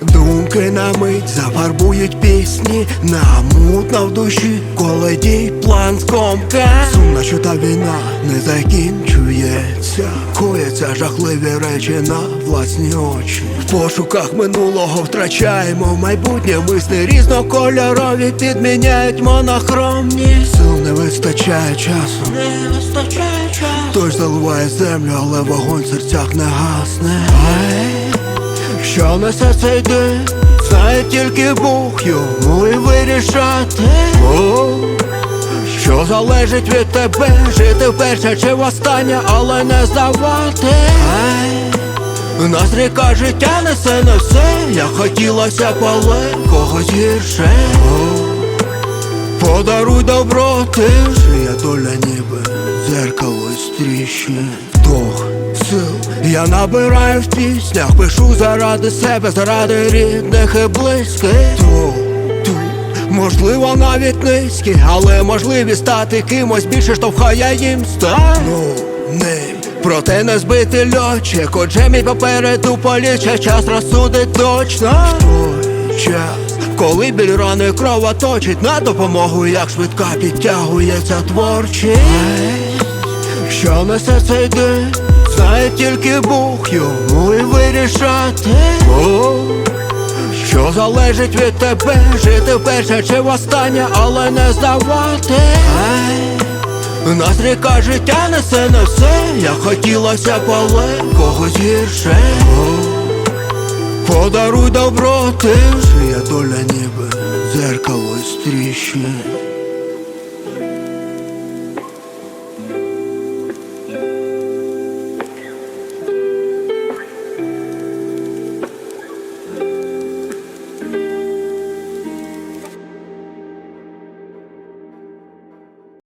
Думки на мить зафарбують пісні, намутно в душі, коли дій план скомка Сумна, що та війна не закінчується, кояться жахливі речі на власні очі. В пошуках минулого втрачаємо майбутнє мисли різнокольорові підміняють монохромні. Не вистачає часу, Не вистачає часу Дощ заливає землю, але вогонь в серцях не гасне. Ай, що несе цей день, знає тільки Бог йому і вирішати. О, що залежить від тебе, жити вперше чи востаннє, але не здавати. Ай, нас ріка життя несе не все, як хотілося поле когось гірше. Подаруй добро, ти ж доля ніби дзеркало з тріщин. Вдох сил я набираю в піснях, пишу заради себе, заради рідних і близьких. Ту, можливо навіть низькі, але можливість стати кимось більше штовхає їм стану ним Проте не збити льотчик, отже мій попереду поліче час розсудить точно. Той час, коли біль рани кровоточить На допомогу, як швидка підтягується творчість. Що несе цей день, знає тільки Бог йому і вирішати. Що залежить від тебе, жити вперше чи востаннє, але не здавати. Нас ріка життя несе не все, як хотілося поле когось гірше Подаруй добро, ти ж я доля ніби дзеркало з тріщин